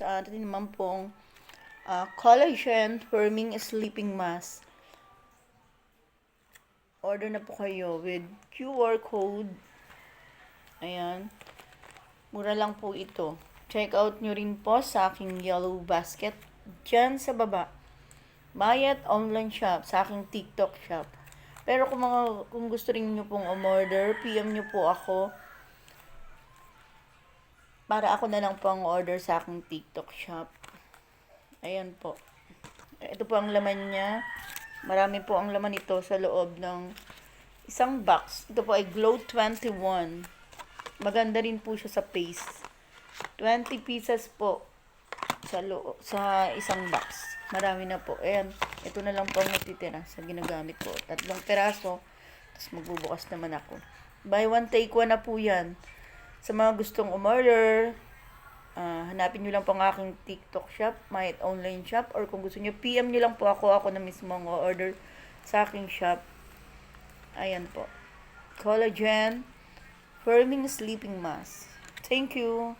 sa atin naman pong ah, collagen firming sleeping mask. Order na po kayo with QR code. Ayan. Mura lang po ito. Check out nyo rin po sa aking yellow basket dyan sa baba. Mayat online shop sa aking TikTok shop. Pero kung mga kung gusto rin niyo pong umorder, PM niyo po ako para ako na lang po ang order sa aking TikTok shop. Ayan po. Ito po ang laman niya. Marami po ang laman ito sa loob ng isang box. Ito po ay Glow 21. Maganda rin po siya sa face. 20 pieces po sa loob, sa isang box. Marami na po. Ayan, ito na lang po ang natitira sa ginagamit ko. Tatlong peraso, tapos magbubukas naman ako. Buy one, take one na po yan. Sa mga gustong umorder, ah, hanapin nyo lang po ang aking TikTok shop, my online shop, or kung gusto nyo, PM nyo lang po ako, ako na mismo ang order sa aking shop. Ayan po. Collagen, firming sleeping mask. Thank you.